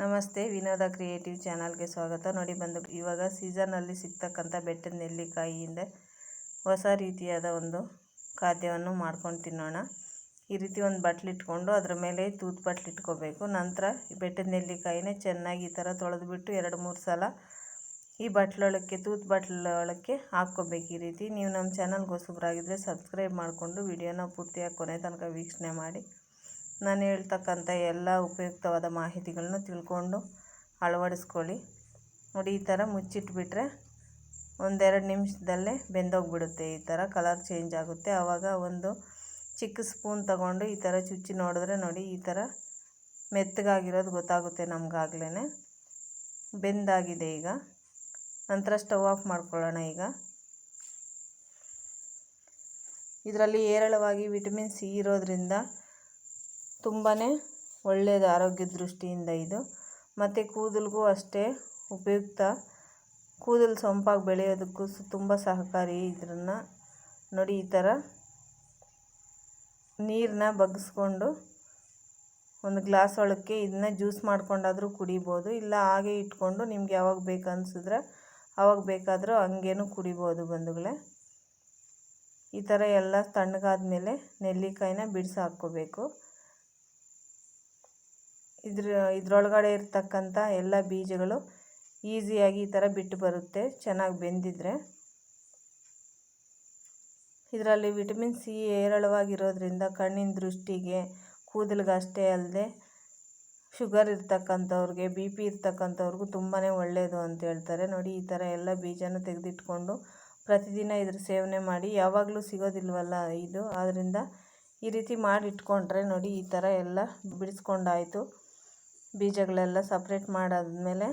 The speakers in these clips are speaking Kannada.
ನಮಸ್ತೆ, ವಿನೋದ ಕ್ರಿಯೇಟಿವ್ ಚಾನಲ್ಗೆ ಸ್ವಾಗತ. ನೋಡಿ ಬಂದು ಇವಾಗ ಸೀಸನಲ್ಲಿ ಸಿಗ್ತಕ್ಕಂಥ ಬೆಟ್ಟದ ನೆಲ್ಲಿಕಾಯಿಯಿಂದ ಹೊಸ ರೀತಿಯಾದ ಒಂದು ಖಾದ್ಯವನ್ನು ಮಾಡ್ಕೊಂಡು ತಿನ್ನೋಣ. ಈ ರೀತಿ ಒಂದು ಬಟ್ಲಿಟ್ಕೊಂಡು ಅದರ ಮೇಲೆ ತೂತು ಬಟ್ಲಿಟ್ಕೋಬೇಕು ನಂತರ ಬೆಟ್ಟದ ನೆಲ್ಲಿಕಾಯಿನೇ ಚೆನ್ನಾಗಿ ಈ ಥರ ತೊಳೆದುಬಿಟ್ಟು ಎರಡು ಮೂರು ಸಲ ಈ ಬಟ್ಲೊಳಕ್ಕೆ ತೂತು ಬಟ್ಲೊಳಕ್ಕೆ ಹಾಕ್ಕೋಬೇಕು ಈ ರೀತಿ. ನೀವು ನಮ್ಮ ಚಾನಲ್ಗೆ ಹೊಸಬ್ರಾಗಿದ್ದರೆ ಸಬ್ಸ್ಕ್ರೈಬ್ ಮಾಡಿಕೊಂಡು ವಿಡಿಯೋನ ಪೂರ್ತಿಯಾಗಿ ಕೊನೆ ತನಕ ವೀಕ್ಷಣೆ ಮಾಡಿ. ನಾನು ಹೇಳ್ತಕ್ಕಂಥ ಎಲ್ಲ ಉಪಯುಕ್ತವಾದ ಮಾಹಿತಿಗಳನ್ನು ತಿಳ್ಕೊಂಡು ಅಳವಡಿಸ್ಕೊಳ್ಳಿ. ನೋಡಿ, ಈ ಥರ ಮುಚ್ಚಿಟ್ಬಿಟ್ರೆ ಒಂದೆರಡು ನಿಮಿಷದಲ್ಲೇ ಬೆಂದೋಗ್ಬಿಡುತ್ತೆ. ಈ ಥರ ಕಲರ್ ಚೇಂಜ್ ಆಗುತ್ತೆ. ಆವಾಗ ಒಂದು ಚಿಕ್ಕ ಸ್ಪೂನ್ ತಗೊಂಡು ಈ ಥರ ಚುಚ್ಚಿ ನೋಡಿದ್ರೆ ನೋಡಿ, ಈ ಥರ ಮೆತ್ತಗಾಗಿರೋದು ಗೊತ್ತಾಗುತ್ತೆ ನಮಗಾಗ್ಲೇ ಬೆಂದಾಗಿದೆ ಈಗ. ನಂತರ ಸ್ಟವ್ ಆಫ್ ಮಾಡ್ಕೊಳ್ಳೋಣ ಈಗ. ಇದರಲ್ಲಿ ಹೇರಳವಾಗಿ ವಿಟಮಿನ್ ಸಿ ಇರೋದ್ರಿಂದ ತುಂಬಾ ಒಳ್ಳೆಯದು ಆರೋಗ್ಯ ದೃಷ್ಟಿಯಿಂದ ಇದು. ಮತ್ತು ಕೂದಲಿಗೂ ಅಷ್ಟೇ ಉಪಯುಕ್ತ. ಕೂದಲು ಸೊಂಪಾಗಿ ಬೆಳೆಯೋದಕ್ಕೂ ತುಂಬ ಸಹಕಾರಿ ಇದನ್ನು ನೋಡಿ ಈ ಥರ ನೀರನ್ನ ಬಗ್ಗಿಸ್ಕೊಂಡು ಒಂದು ಗ್ಲಾಸ್ ಒಳಕ್ಕೆ ಇದನ್ನ ಜ್ಯೂಸ್ ಮಾಡ್ಕೊಂಡಾದರೂ ಕುಡಿಬೋದು. ಇಲ್ಲ ಹಾಗೆ ಇಟ್ಕೊಂಡು ನಿಮ್ಗೆ ಯಾವಾಗ ಬೇಕು ಅನಿಸಿದ್ರೆ ಆವಾಗ ಬೇಕಾದರೂ ಹಂಗೇನು ಕುಡಿಬೋದು ಬಂಧುಗಳೇ. ಈ ಥರ ಎಲ್ಲ ತಣ್ಣಗಾದ ಮೇಲೆ ನೆಲ್ಲಿಕಾಯಿನ ಬಿಡಿಸಿ ಇದ್ರ, ಇದರೊಳಗಡೆ ಇರ್ತಕ್ಕಂಥ ಎಲ್ಲ ಬೀಜಗಳು ಈಸಿಯಾಗಿ ಈ ಥರ ಬಿಟ್ಟು ಬರುತ್ತೆ, ಚೆನ್ನಾಗಿ ಬೆಂದಿದ್ರೆ. ಇದರಲ್ಲಿ ವಿಟಮಿನ್ ಸಿ ಹೇರಳವಾಗಿರೋದ್ರಿಂದ ಕಣ್ಣಿನ ದೃಷ್ಟಿಗೆ ಕೂದಲಿಗೆ ಅಷ್ಟೇ ಅಲ್ಲದೆ ಶುಗರ್ ಇರ್ತಕ್ಕಂಥವ್ರಿಗೆ, ಬಿ ಪಿ ಇರ್ತಕ್ಕಂಥವ್ರಿಗೂ ತುಂಬಾ ಒಳ್ಳೆಯದು ಅಂತ ಹೇಳ್ತಾರೆ. ನೋಡಿ, ಈ ಥರ ಎಲ್ಲ ಬೀಜನ ತೆಗೆದಿಟ್ಕೊಂಡು ಪ್ರತಿದಿನ ಇದ್ರ ಸೇವನೆ ಮಾಡಿ, ಯಾವಾಗಲೂ ಸಿಗೋದಿಲ್ವಲ್ಲ ಇದು. ಆದ್ದರಿಂದ ಈ ರೀತಿ ಮಾಡಿ ಇಟ್ಕೊಂಡ್ರೆ ನೋಡಿ, ಈ ಥರ ಎಲ್ಲ ಬಿಡಿಸ್ಕೊಂಡಾಯಿತು. ಬೀಜಗಳೆಲ್ಲ ಸಪ್ರೇಟ್ ಮಾಡಾದಮೇಲೆ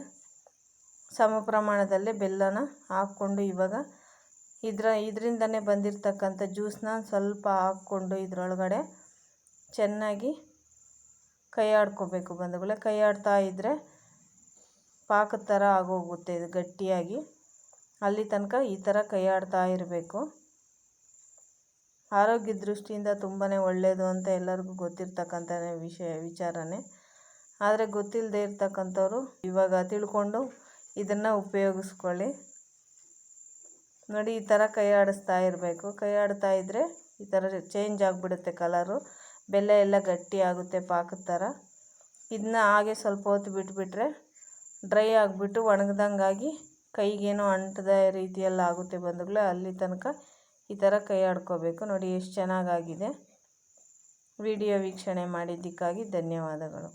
ಸಮ ಪ್ರಮಾಣದಲ್ಲಿ ಬೆಲ್ಲನ ಹಾಕ್ಕೊಂಡು ಇವಾಗ ಇದರ, ಇದರಿಂದನೇ ಬಂದಿರತಕ್ಕಂಥ ಜ್ಯೂಸನ್ನ ಸ್ವಲ್ಪ ಹಾಕ್ಕೊಂಡು ಇದರೊಳಗಡೆ ಚೆನ್ನಾಗಿ ಕೈ ಆಡ್ಕೋಬೇಕು ಬಂಧುಗಳೇ. ಕೈ ಆಡ್ತಾ ಇದ್ದರೆ ಪಾಕದ ಥರ ಆಗೋಗುತ್ತೆ ಇದು ಗಟ್ಟಿಯಾಗಿ. ಅಲ್ಲಿ ತನಕ ಈ ಥರ ಕೈ ಆಡ್ತಾ ಇರಬೇಕು. ಆರೋಗ್ಯ ದೃಷ್ಟಿಯಿಂದ ತುಂಬಾ ಒಳ್ಳೆಯದು ಅಂತ ಎಲ್ಲರಿಗೂ ಗೊತ್ತಿರ್ತಕ್ಕಂಥ ವಿಷಯ, ವಿಚಾರನೇ. ಆದರೆ ಗೊತ್ತಿಲ್ಲದೆ ಇರ್ತಕ್ಕಂಥವ್ರು ಇವಾಗ ತಿಳ್ಕೊಂಡು ಇದನ್ನು ಉಪಯೋಗಿಸ್ಕೊಳ್ಳಿ. ನೋಡಿ, ಈ ಥರ ಕೈ ಆಡಿಸ್ತಾ ಇರಬೇಕು. ಕೈ ಆಡ್ತಾ ಇದ್ದರೆ ಈ ಥರ ಚೇಂಜ್ ಆಗಿಬಿಡುತ್ತೆ ಕಲರು ಬೆಲ್ಲ ಎಲ್ಲ ಗಟ್ಟಿ ಆಗುತ್ತೆ ಪಾಕದ ಥರ ಇದನ್ನ ಹಾಗೆ ಸ್ವಲ್ಪ ಹೊತ್ತು ಬಿಟ್ಬಿಟ್ರೆ ಡ್ರೈ ಆಗಿಬಿಟ್ಟು ಒಣಗ್ದಂಗಾಗಿ ಕೈಗೇನೋ ಅಂಟದ ರೀತಿಯಲ್ಲಿ ಆಗುತ್ತೆ ಬಂಧುಗಳೇ. ಅಲ್ಲಿ ತನಕ ಈ ಥರ ಕೈ ಆಡ್ಕೋಬೇಕು ನೋಡಿ, ಎಷ್ಟು ಚೆನ್ನಾಗಾಗಿದೆ. ವಿಡಿಯೋ ವೀಕ್ಷಣೆ ಮಾಡಿದ್ದಕ್ಕಾಗಿ ಧನ್ಯವಾದಗಳು.